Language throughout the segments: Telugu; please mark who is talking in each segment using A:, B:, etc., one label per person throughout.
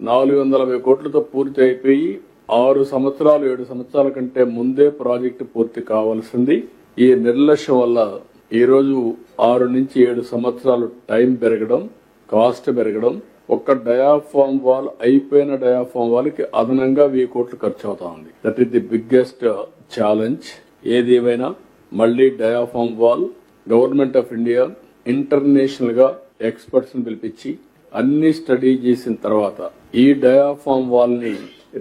A: నాలుగు వందల యాభై కోట్లతో పూర్తి అయిపోయి ఆరు సంవత్సరాలు ఏడు సంవత్సరాల కంటే ముందే ప్రాజెక్టు పూర్తి కావాల్సింది. ఈ నిర్లక్ష్యం వల్ల ఈరోజు ఆరు నుంచి ఏడు సంవత్సరాలు టైం పెరగడం కాస్ట్ పెరగడం ఒక్క డయాఫామ్ వాల్ అయిపోయిన డయాఫామ్ వాల్కి అదనంగా వెయ్యి కోట్లు ఖర్చు అవుతా ఉంది. That is the biggest challenge ఏది ఏమైనా మళ్ళీ diaphragm wall government of India ఇంటర్నేషనల్గా ఎక్స్పర్ట్స్ని పిలిపించి అన్ని స్టడీ చేసిన తర్వాత ఈ డయాఫామ్ వాల్ని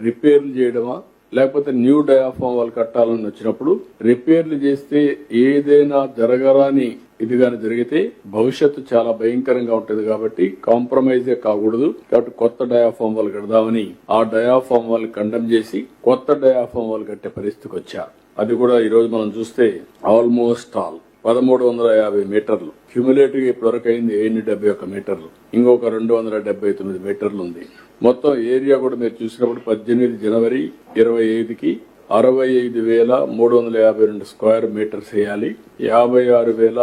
A: రిపేర్లు చేయడమా? లేకపోతే న్యూ డయాఫామ్ వాల్ కట్టాలని వచ్చినప్పుడు రిపేర్లు చేస్తే ఏదైనా జరగరాని ఇది గాని జరిగితే భవిష్యత్తు చాలా భయంకరంగా ఉంటుంది కాబట్టి కాంప్రమైజే కాకూడదు. కాబట్టి కొత్త డయాఫామ్ వాల్ కడదామని ఆ డయాఫామ్ వాల్ కండెమ్ చేసి కొత్త డయాఫామ్ వాల్ కట్టే పరిస్థితికి వచ్చారు అది కూడా ఈ రోజు మనం చూస్తే ఆల్మోస్ట్ ఆల్. పదమూడు వందల యాభై మీటర్లు. క్యూములేటివ్ ఇప్పటివరకు అయింది ఎన్ని డెబ్బై ఒక్క మీటర్లు. ఇంకొక రెండు వందల డెబ్బై తొమ్మిది మీటర్లు ఉంది. మొత్తం ఏరియా కూడా మీరు చూసినప్పుడు పద్దెనిమిది జనవరి ఇరవై ఐదుకి అరవై ఐదు వేల మూడు వందల యాభై రెండు స్క్వేర్ మీటర్స్ వేయాలి. యాభై ఆరు వేల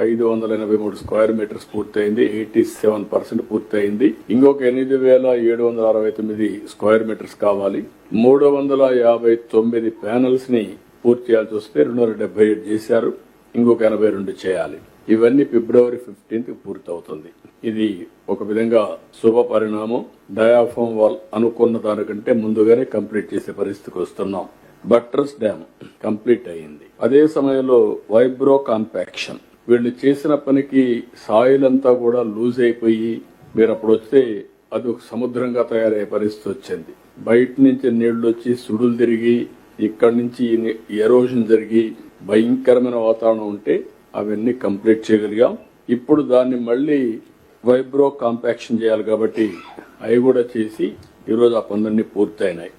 A: ఐదు వందల ఎనభై మూడు స్క్వేర్ మీటర్స్ పూర్తయింది. ఎయిటీ సెవెన్ పర్సెంట్ పూర్తయింది. ఇంకొక ఎనిమిది వేల ఏడు వందల అరవై తొమ్మిది స్క్వేర్ మీటర్స్ కావాలి. మూడు వందల యాభై తొమ్మిది ప్యానల్స్ని పూర్తి చేయాల్సి వస్తే రెండు వందల డెబ్బై ఏడు చేశారు. ఇంకొక ఎనభై రెండు చేయాలి. ఇవన్నీ ఫిబ్రవరి ఫిఫ్టీన్త్ పూర్తవుతుంది. ఇది ఒక విధంగా శుభ పరిణామం. డయాఫామ్ వాల్ అనుకున్న దానికంటే ముందుగానే కంప్లీట్ చేసే పరిస్థితికి వస్తున్నాం. బట్రస్ డ్యామ్ కంప్లీట్ అయింది అదే సమయంలో వైబ్రో కాంపాక్షన్. వీళ్ళు చేసిన పనికి సాయిల్ అంతా కూడా లూజ్ అయిపోయి మీరు అప్పుడు వస్తే అది ఒక సముద్రంగా తయారయ్యే పరిస్థితి వచ్చింది. బయట నుంచి నీళ్ళు వచ్చి సుడులు తిరిగి ఇక్కడి నుంచి ఎరోజన్ జరిగి భయంకరమైన వాతావరణం ఉంటే అవన్నీ కంప్లీట్ చేయగలిగాం. ఇప్పుడు దాన్ని మళ్ళీ వైబ్రో కాంపాక్షన్ చేయాలి కాబట్టి అవి కూడా చేసి ఈరోజు ఆ పనులన్నీ పూర్తయినాయి.